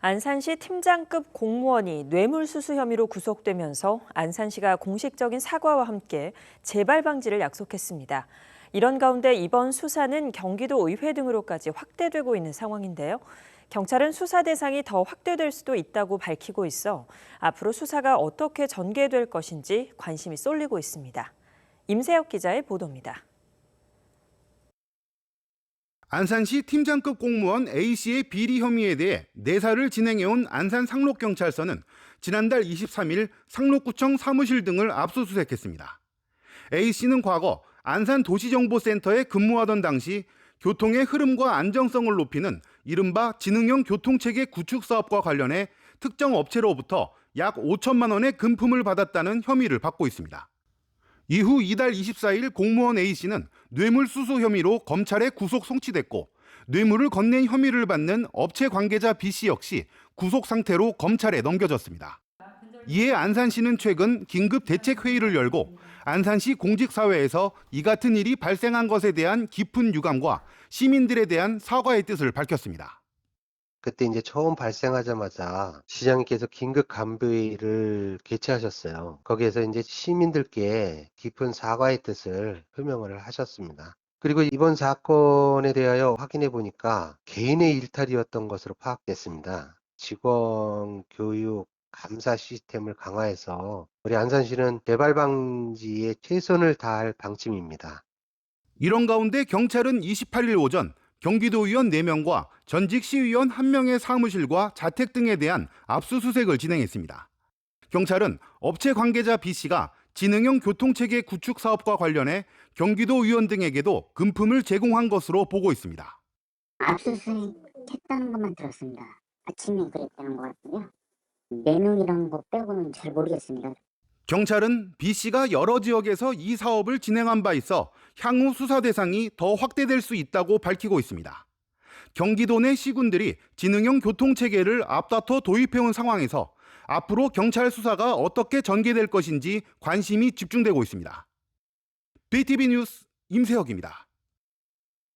안산시 팀장급 공무원이 뇌물수수 혐의로 구속되면서 안산시가 공식적인 사과와 함께 재발 방지를 약속했습니다. 이런 가운데 이번 수사는 경기도 의회 등으로까지 확대되고 있는 상황인데요. 경찰은 수사 대상이 더 확대될 수도 있다고 밝히고 있어 앞으로 수사가 어떻게 전개될 것인지 관심이 쏠리고 있습니다. 임세혁 기자의 보도입니다. 안산시 팀장급 공무원 A씨의 비리 혐의에 대해 내사를 진행해온 안산 상록경찰서는 지난달 23일 상록구청 사무실 등을 압수수색했습니다. A씨는 과거 안산 도시정보센터에 근무하던 당시 교통의 흐름과 안정성을 높이는 이른바 지능형 교통체계 구축 사업과 관련해 특정 업체로부터 약 5천만 원의 금품을 받았다는 혐의를 받고 있습니다. 이후 이달 24일 공무원 A씨는 뇌물수수 혐의로 검찰에 구속 송치됐고 뇌물을 건넨 혐의를 받는 업체 관계자 B씨 역시 구속 상태로 검찰에 넘겨졌습니다. 이에 안산시는 최근 긴급 대책 회의를 열고 안산시 공직사회에서 이 같은 일이 발생한 것에 대한 깊은 유감과 시민들에 대한 사과의 뜻을 밝혔습니다. 그때 이제 처음 발생하자마자 시장님께서 긴급 간부회의를 개최하셨어요. 거기에서 이제 시민들께 깊은 사과의 뜻을 표명을 하셨습니다. 그리고 이번 사건에 대하여 확인해 보니까 개인의 일탈이었던 것으로 파악됐습니다. 직원 교육 감사 시스템을 강화해서 우리 안산시는 재발 방지에 최선을 다할 방침입니다. 이런 가운데 경찰은 28일 오전 경기도의원 4명과 전직 시의원 1명의 사무실과 자택 등에 대한 압수수색을 진행했습니다. 경찰은 업체 관계자 B씨가 지능형 교통체계 구축 사업과 관련해 경기도 의원 등에게도 금품을 제공한 것으로 보고 있습니다. 압수수색했다는 것만 들었습니다. 아침에 그랬다는 것 같고요. 내용이란 거 빼고는 잘 모르겠습니다. 경찰은 B씨가 여러 지역에서 이 사업을 진행한 바 있어 향후 수사 대상이 더 확대될 수 있다고 밝히고 있습니다. 경기도 내 시군들이 지능형 교통체계를 앞다퉈 도입해온 상황에서 앞으로 경찰 수사가 어떻게 전개될 것인지 관심이 집중되고 있습니다. BTV 뉴스 임세혁입니다.